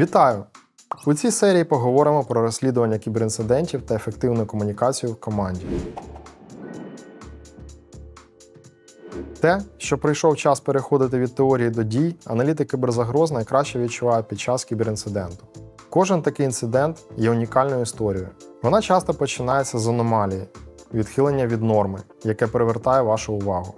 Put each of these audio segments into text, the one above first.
Вітаю! У цій серії поговоримо про розслідування кіберінцидентів та ефективну комунікацію в команді. Те, що прийшов час переходити від теорії до дій, аналітик кіберзагроз найкраще відчуває під час кіберінциденту. Кожен такий інцидент є унікальною історією. Вона часто починається з аномалії, відхилення від норми, яке привертає вашу увагу.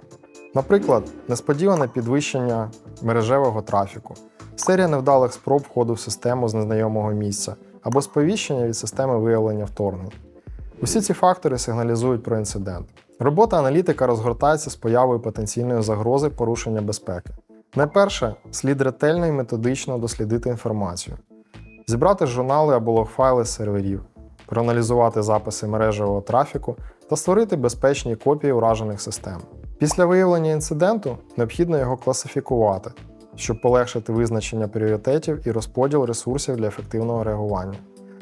Наприклад, несподіване підвищення мережевого трафіку, серія невдалих спроб входу в систему з незнайомого місця або сповіщення від системи виявлення вторгнень. Усі ці фактори сигналізують про інцидент. Робота аналітика розгортається з появою потенційної загрози порушення безпеки. Найперше, слід ретельно і методично дослідити інформацію, зібрати журнали або логфайли з серверів, проаналізувати записи мережевого трафіку та створити безпечні копії уражених систем. Після виявлення інциденту необхідно його класифікувати, щоб полегшити визначення пріоритетів і розподіл ресурсів для ефективного реагування.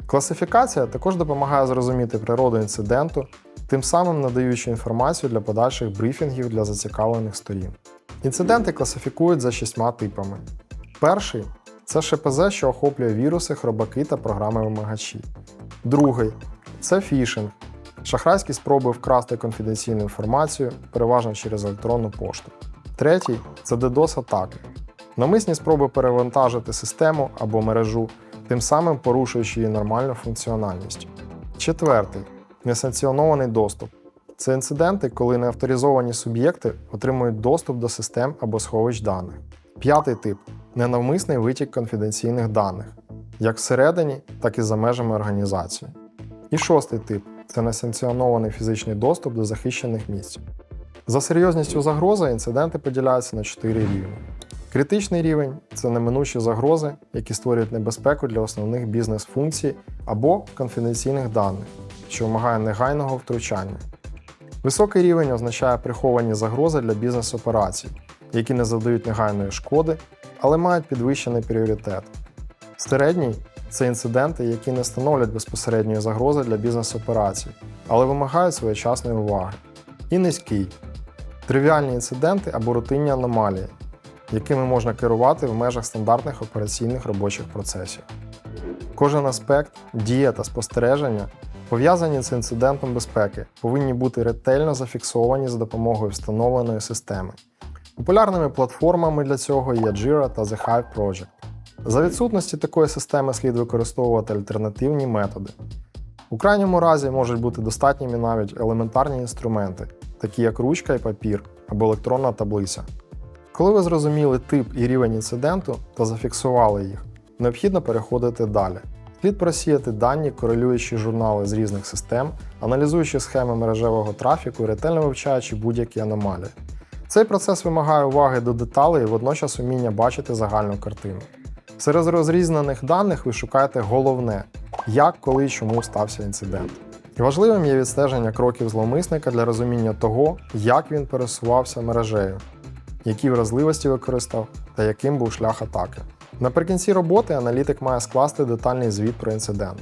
Класифікація також допомагає зрозуміти природу інциденту, тим самим надаючи інформацію для подальших брифінгів для зацікавлених сторін. Інциденти класифікують за шістьма типами. Перший це ШПЗ, що охоплює віруси, хробаки та програми-вимагачі. Другий це фішинг, шахрайські спроби вкрасти конфіденційну інформацію, переважно через електронну пошту. Третій це DDoS-атаки, намисні спроби перевантажити систему або мережу, тим самим порушуючи її нормальну функціональність. Четвертий несанкціонований доступ. Це інциденти, коли неавторизовані суб'єкти отримують доступ до систем або сховищ даних. П'ятий тип ненавмисний витік конфіденційних даних, як всередині, так і за межами організації. І шостий тип це несанкціонований фізичний доступ до захищених місць. За серйозністю загрози інциденти поділяються на чотири рівні. Критичний рівень це неминучі загрози, які створюють небезпеку для основних бізнес-функцій або конфіденційних даних, що вимагає негайного втручання. Високий рівень означає приховані загрози для бізнес-операцій, які не завдають негайної шкоди, але мають підвищений пріоритет. Середній це інциденти, які не становлять безпосередньої загрози для бізнес-операцій, але вимагають своєчасної уваги. І низький тривіальні інциденти або рутинні аномалії, якими можна керувати в межах стандартних операційних робочих процесів. Кожен аспект, дія та спостереження, пов'язані з інцидентом безпеки, повинні бути ретельно зафіксовані за допомогою встановленої системи. Популярними платформами для цього є Jira та The Hive Project. За відсутності такої системи слід використовувати альтернативні методи. У крайньому разі можуть бути достатніми навіть елементарні інструменти, такі як ручка і папір або електронна таблиця. Коли ви зрозуміли тип і рівень інциденту та зафіксували їх, необхідно переходити далі. Слід просіяти дані, корелюючи журнали з різних систем, аналізуючи схеми мережевого трафіку і ретельно вивчаючи будь-які аномалії. Цей процес вимагає уваги до деталей і водночас уміння бачити загальну картину. Серед розрізнених даних ви шукаєте головне, як, коли і чому стався інцидент. Важливим є відстеження кроків зловмисника для розуміння того, як він пересувався мережею, які вразливості використав та яким був шлях атаки. Наприкінці роботи аналітик має скласти детальний звіт про інцидент.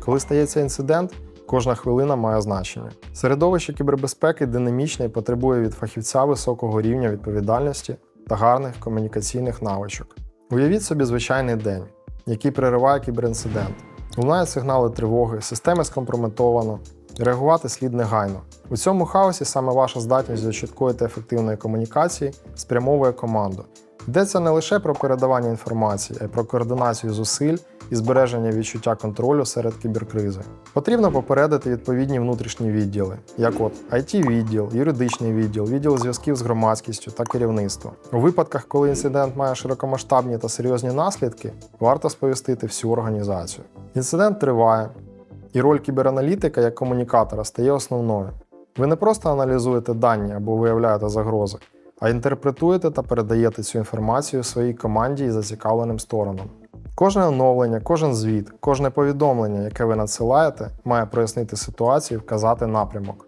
Коли стається інцидент, кожна хвилина має значення. Середовище кібербезпеки динамічне і потребує від фахівця високого рівня відповідальності та гарних комунікаційних навичок. Уявіть собі звичайний день, який перериває кіберінцидент. Лунають сигнали тривоги, системи скомпрометовано, реагувати слід негайно. У цьому хаосі саме ваша здатність до чіткої та ефективної комунікації спрямовує команду. Йдеться не лише про передавання інформації, а й про координацію зусиль і збереження відчуття контролю серед кіберкризи. Потрібно попередити відповідні внутрішні відділи, як от it відділ юридичний відділ, відділ зв'язків з громадськістю та керівництво. У випадках, коли інцидент має широкомасштабні та серйозні наслідки, варто сповістити всю організацію. Інцидент триває, і роль кібераналітика як комунікатора стає основною. Ви не просто аналізуєте дані або виявляєте загрози, а інтерпретуєте та передаєте цю інформацію своїй команді і зацікавленим сторонам. Кожне оновлення, кожен звіт, кожне повідомлення, яке ви надсилаєте, має прояснити ситуацію і вказати напрямок.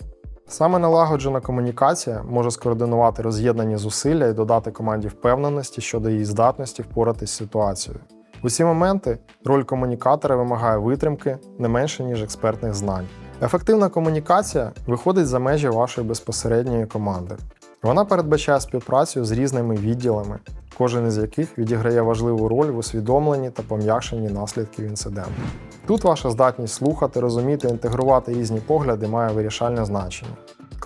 Саме налагоджена комунікація може скоординувати роз'єднані зусилля і додати команді впевненості щодо її здатності впоратись з ситуацією. У ці моменти роль комунікатора вимагає витримки не менше, ніж експертних знань. Ефективна комунікація виходить за межі вашої безпосередньої команди. Вона передбачає співпрацю з різними відділами, кожен із яких відіграє важливу роль в усвідомленні та пом'якшенні наслідків інциденту. Тут ваша здатність слухати, розуміти, інтегрувати різні погляди має вирішальне значення.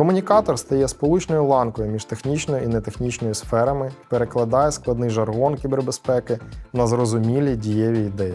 Комунікатор стає сполучною ланкою між технічною і нетехнічною сферами, перекладає складний жаргон кібербезпеки на зрозумілі дієві ідеї.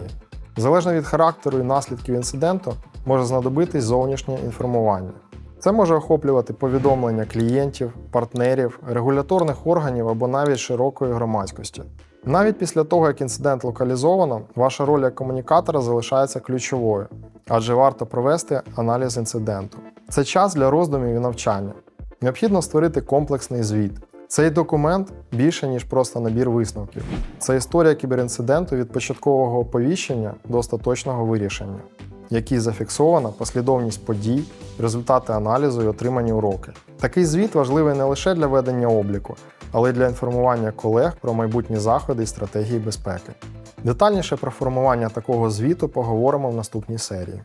Залежно від характеру і наслідків інциденту, може знадобитись зовнішнє інформування. Це може охоплювати повідомлення клієнтів, партнерів, регуляторних органів або навіть широкої громадськості. Навіть після того, як інцидент локалізовано, ваша роль як комунікатора залишається ключовою, адже варто провести аналіз інциденту. Це час для роздумів і навчання. Необхідно створити комплексний звіт. Цей документ більше, ніж просто набір висновків. Це історія кіберінциденту від початкового оповіщення до остаточного вирішення, в якій зафіксована послідовність подій, результати аналізу і отримані уроки. Такий звіт важливий не лише для ведення обліку, але й для інформування колег про майбутні заходи і стратегії безпеки. Детальніше про формування такого звіту поговоримо в наступній серії.